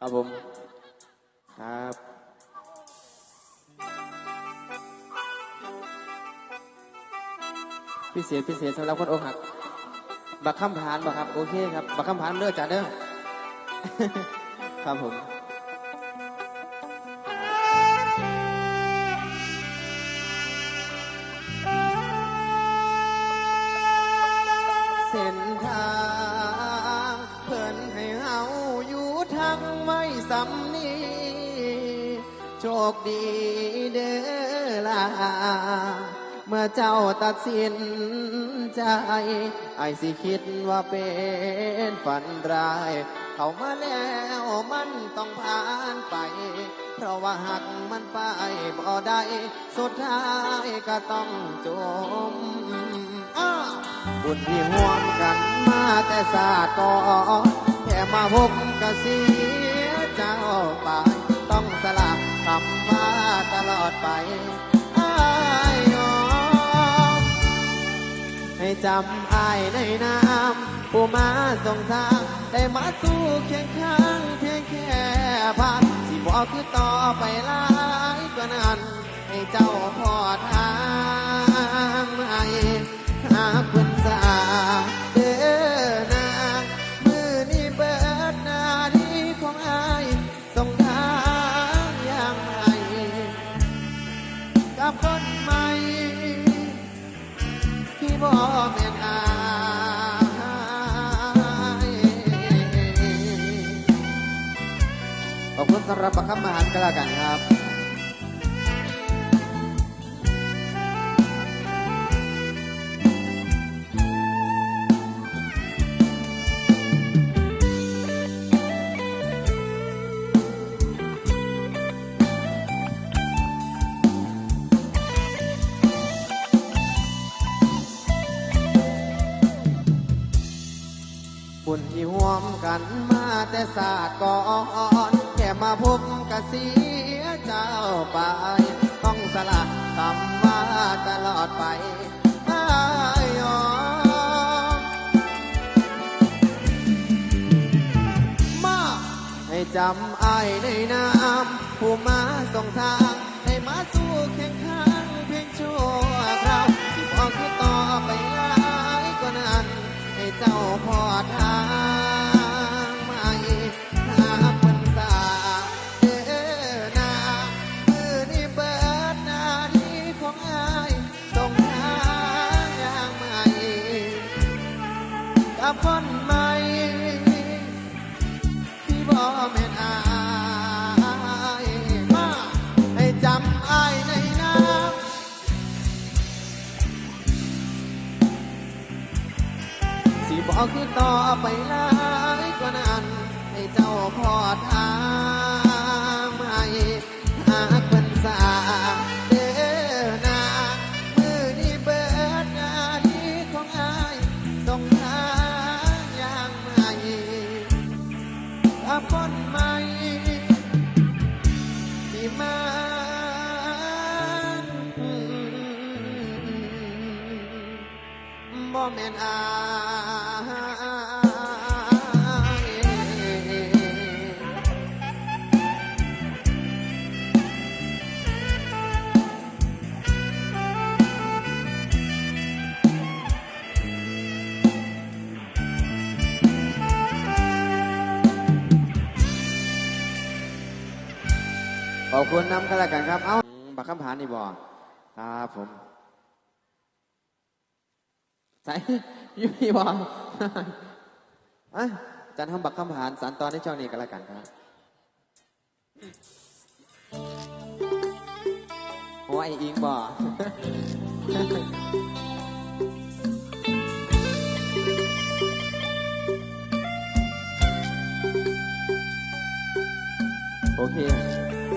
ครับผมครับพิเศษพิเศษสำหรับคนอกหัก บักคำผานบักครับ โอเคครับ บักคำผานเลือกจัดเด้อครับผมเส้นทางำนีโชคดีเด้อล่ะเมื่อเจ้าตัดสินใจ ไอ้สิคิดว่าเป็นฝันร้าย เข้ามาแล้วมันต้องผ่านไป เพราะว่าหักมันไปบ่ได้สุดท้ายก็ต้องจมอ้าบุญที่ห่วมกันมาแต่ศาสตร์ก่อแค่มาพบก็เสี ไปต้องสลับคำว่าตลอดไปอ้ายยอมให้จำอ้ายในน้ำผู้มาส่งทางได้มาสู้เคียงข้างเพียงแค่ผ่านสิบอกคือต่อไปหลายกว่านั้นให้เจ้าพอทาง กับคนใหม่ ที่บ่แม่นอายขอบคุณสำหรับประคำอาหารก็แล้วกันครับ บุญที่ห่วมกันมาแต่ศาสตร์ก่อนแค่มาพบกเสียเจ้าไปต้องสละคำว่าตลอดไปอ้ายยอมมาให้จำไอ้ในน้ำผู้มาส่งทาง ให้มาสู้เคียงข้างเพียงชั่ว กับคนใหม่ที่บ่แม่นอายมาให้จำอายในน้ำสิบอกคือต่อไปหลายกว่านั้นให้เจ้าพอทาง อบคุณน้ำกันแล้วกันครับ เอ้าบักคำผานนี่บอครับผมใส่อยู่นี่บออะจันทำบักคำผานสารตอนในช่องนี้กันแล้วกันครับหัวไออิงบอโอเค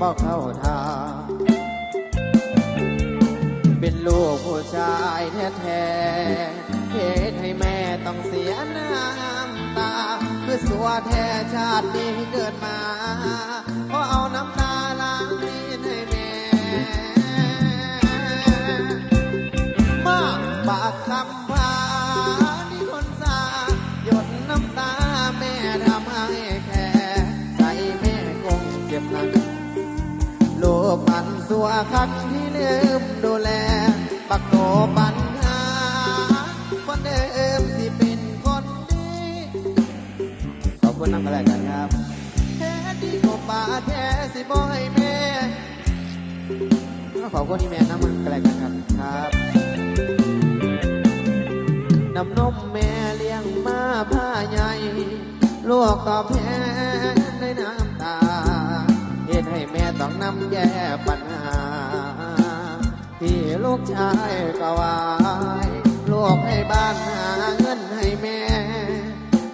บ่เข้าทาเป็นลูกผู้ชายแท้ๆเหตุให้แม่ต้องเสียน้ำตา คือสัวแท้ชาตินี้เกิดมาเพราะเอาน้ำ มันสัวคักที่ลืมดูแล ปักโตปัญหา คนเดิมที่เป็นคนดีขอบคุณน้ำกระแลกันครับแท้ดีกว่าป่าแท้สิบ่ให้แม่ขอบคุณที่แม่น้ำมันกระแลกันครับครับน้ำนมแม่เลี้ยงมาผ้าใหญ่ลูกตอบแทนด้วยน้ำตาเหตุให้แม่ต้องนำแย่ปัญหา ที่ลูกชายก็วายลูกให้บ้านหาเงินให้แม่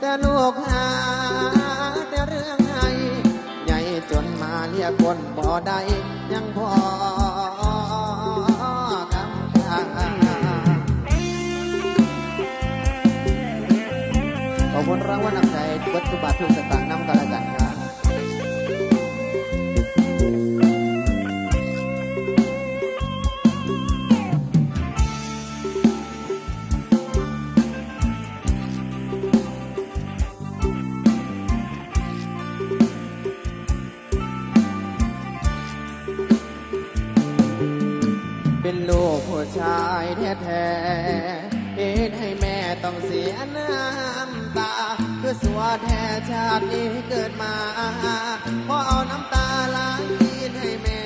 แต่ลูกหาแต่เรื่องให้ใหญ่จนมาเรียกคนบ่ได้ยังพอกำลังขอบคุณรางวัลนำใจวัตถุบาททุกสตางค์นำกันแล้วกัน เป็นลูกผู้ชายแท้ๆ เหตุให้แม่ต้องเสียน้ำตา คือสัวแท้ชาตินี้เกิดมาพราะเอาน้ำตาล้างทีนให้แม่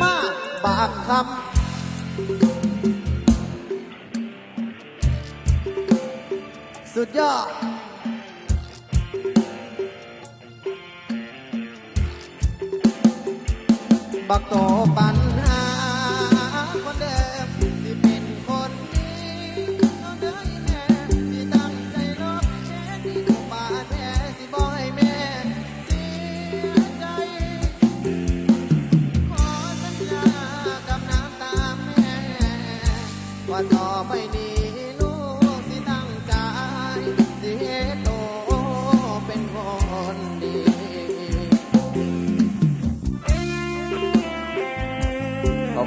มาบากคำสุดยอด บักโตปัญหาคนเดิมที่เป็นคนดีน้องเด้อแม่ที่ตั้งใจลบแค่ที่ถูกบาดแผลสิบ่ให้แม่เสียใจ ขอสัญญากับน้ำตาแม่ว่าต่อ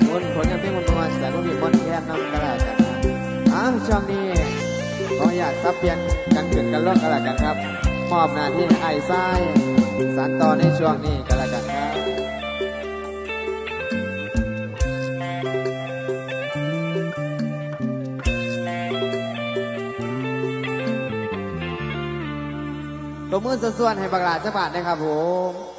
บคุณผลงานเพลงมันประมาณแสนว่ามีมอนแค่นำกระดากันครับอะช่วงนี้ขออยากซับเปลี่ยนกันขึ้นกันลดกันละกันครับ มอบหน้าที่ให้ไอ้ไส้สานต่อในช่วงนี้กันละกันครับตัวมือส่วนๆให้บักลาดจะบาทนะครับผม